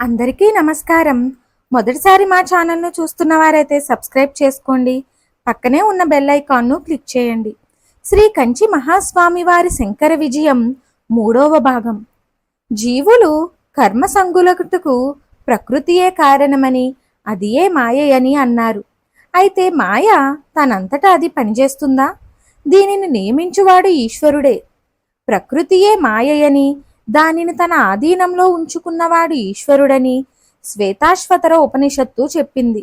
అందరికీ నమస్కారం. మొదటిసారి మా ఛానల్ను చూస్తున్న వారైతే సబ్స్క్రైబ్ చేసుకోండి. పక్కనే ఉన్న బెల్ ఐకాన్ను క్లిక్ చేయండి. శ్రీ కంచి మహాస్వామి వారి శంకర విజయం మూడవ భాగం. జీవులు కర్మ సంగులకుటకు ప్రకృతియే కారణమని అదియే మాయయని అన్నారు. అయితే మాయ తనంతటా అది పనిచేస్తుందా? దీనిని నియమించువాడు ఈశ్వరుడే. ప్రకృతియే మాయయని దానిని తన ఆధీనంలో ఉంచుకున్నవాడు ఈశ్వరుడని శ్వేతాశ్వతర ఉపనిషత్తు చెప్పింది.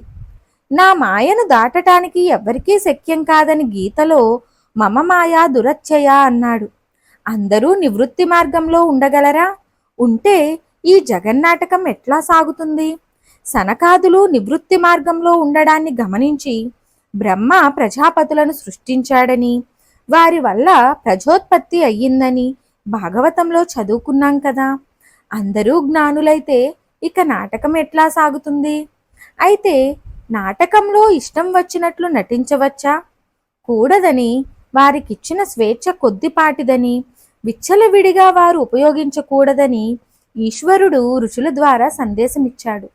నా మాయను దాటటానికి ఎవ్వరికీ శక్యం కాదని గీతలో మమ మాయా దురచ్చయ అన్నాడు. అందరూ నివృత్తి మార్గంలో ఉండగలరా? ఉంటే ఈ జగన్నాటకం ఎట్లా సాగుతుంది? సనకాదులు నివృత్తి మార్గంలో ఉండడాన్ని గమనించి బ్రహ్మ ప్రజాపతులను సృష్టించాడని వారి వల్ల ప్రజోత్పత్తి అయ్యిందని భాగవతంలో చదువుకున్నాం కదా. అందరూ జ్ఞానులైతే ఇక నాటకం ఎట్లా సాగుతుంది? అయితే నాటకంలో ఇష్టం వచ్చినట్లు నటించవచ్చా? కూడదని వారికిచ్చిన స్వేచ్ఛ కొద్దిపాటిదని విచ్చలవిడిగా వారు ఉపయోగించకూడదని ఈశ్వరుడు ఋషుల ద్వారా సందేశమిచ్చాడు.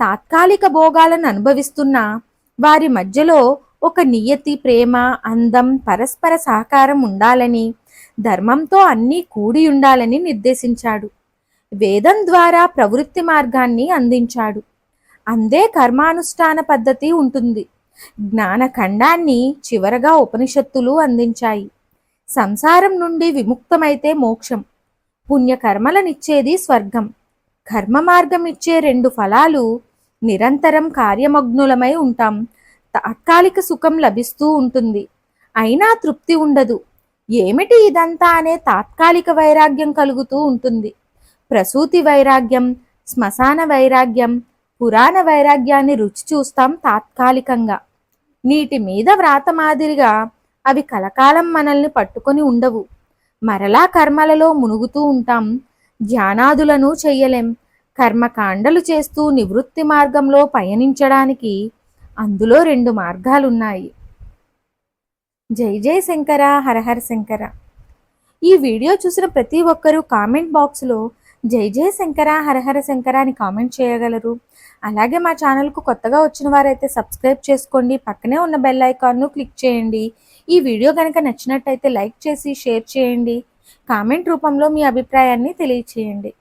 తాత్కాలిక భోగాలను అనుభవిస్తున్న వారి మధ్యలో ఒక నియతి ప్రేమ అందం పరస్పర సహకారం ఉండాలని ధర్మంతో అన్నీ కూడి ఉండాలని నిర్దేశించాడు. వేదం ద్వారా ప్రవృత్తి మార్గాన్ని అందించాడు. అందే కర్మానుష్ఠాన పద్ధతి ఉంటుంది. జ్ఞానఖండాన్ని చివరగా ఉపనిషత్తులు అందించాయి. సంసారం నుండి విముక్తమైతే మోక్షం. పుణ్యకర్మలనిచ్చేది స్వర్గం. కర్మ మార్గం ఇచ్చే రెండు ఫలాలు నిరంతరం కార్యమగ్నులమై ఉంటాం. తాత్కాలిక సుఖం లభిస్తూ ఉంటుంది. అయినా తృప్తి ఉండదు. ఏమిటి ఇదంతా అనే తాత్కాలిక వైరాగ్యం కలుగుతూ ఉంటుంది. ప్రసూతి వైరాగ్యం శ్మశాన వైరాగ్యం పురాణ వైరాగ్యాన్ని రుచి చూస్తాం తాత్కాలికంగా. నీటి మీద వ్రాత మాదిరిగా అవి కలకాలం మనల్ని పట్టుకొని ఉండవు. మరలా కర్మలలో మునుగుతూ ఉంటాం. ధ్యానాదులను చెయ్యలేం. కర్మకాండలు చేస్తూ నివృత్తి మార్గంలో పయనించడానికి అందులో రెండు మార్గాలున్నాయి. జై జై శంకర హరహర శంకర. ఈ వీడియో చూసిన ప్రతి ఒక్కరూ కామెంట్ బాక్స్లో జై జై శంకర హరహర శంకర అని కామెంట్ చేయగలరు. అలాగే మా ఛానల్కు కొత్తగా వచ్చిన వారైతే సబ్స్క్రైబ్ చేసుకోండి. పక్కనే ఉన్న బెల్ ఐకాన్ను క్లిక్ చేయండి. ఈ వీడియో కనుక నచ్చినట్టయితే లైక్ చేసి షేర్ చేయండి. కామెంట్ రూపంలో మీ అభిప్రాయాన్ని తెలియచేయండి.